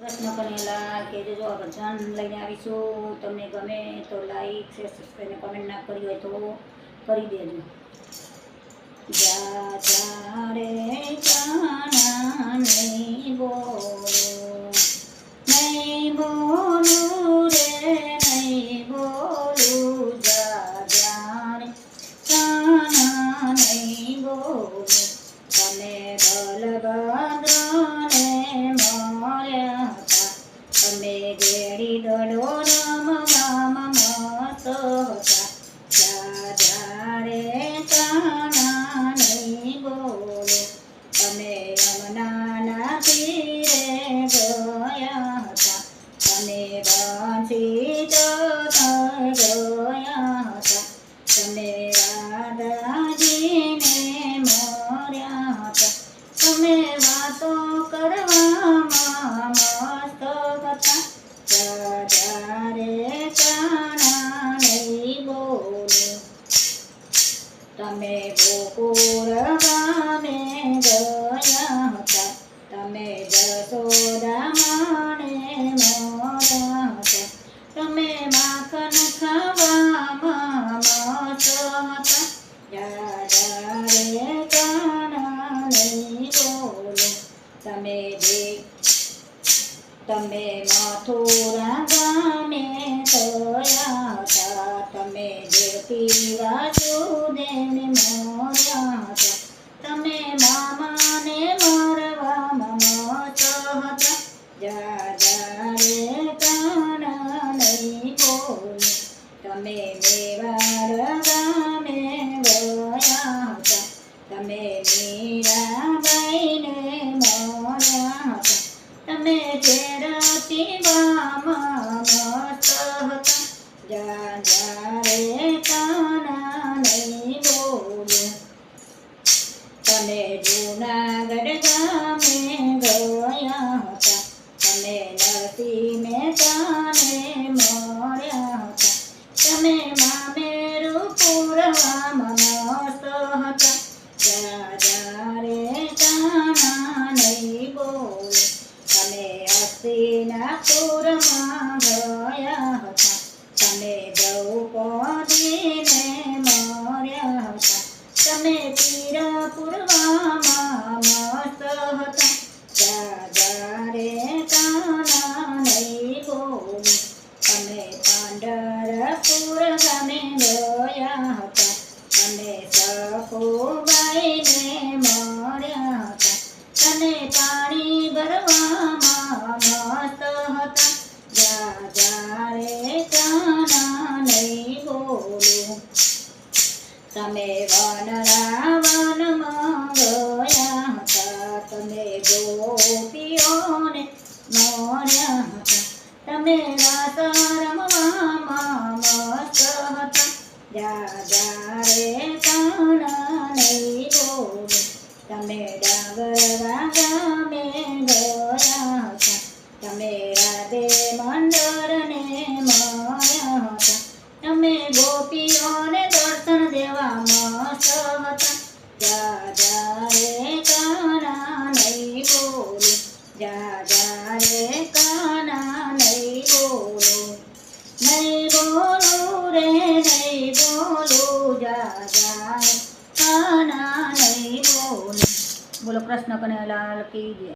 પ્રશ્ન કરેલા કે જો ભજન લઈને આવીશું, તમને ગમે તો લાઈક શેર સબસ્ક્રાઈબ કમેન્ટ ના કરી હોય તો કરી દેજો. જા જા રે જાના ને બોલું. રાધાજીને મોર્યા તમે વાતો કરવામાં મસ્ત હતા. દાદા રે કાના નહીં બોલે, તમે ગોકુળ ગામે ગયા હતા. તમે જશોદા તમે મથુરા ગામે ગયા હતા તમે જે પીવા સુદેને મોર્યા હતા તમે મામાને મારવામાં મત હતા. જા જા રે કાના નહીં બોલો, તમે મેવાડ ગામે ગયા હતા તમે મીરાબાઈને મોર્યા હતા તમે ચેરતી બામાં મસ્ત હતા જા જા તમે જૂનાગઢ ગામે ગયા હતા. તમે નરસિંહ મહેતાને મળ્યા હસ્તિનાપુરમાં ગયા હતા તમે દ્રૌપદીને તમે વનરાવનમાં ગયા હતા. તમે ગોપીઓને મળ્યા હતા. તમે રાસ રમવામાં મસ્ત હતા. જા જા રે કાના નહીં બોલો તમે ડાંગરવા ગામે. દર્શન દેવા મસ્ત દાદા રે કાના નહીં બોલો. દાદા રે કાના નહીં બોલો. નહીં બોલો રે, નહીં બોલો. દાદા કાના નહીં બોલો. બોલો કૃષ્ણ કનૈયાલાલ કી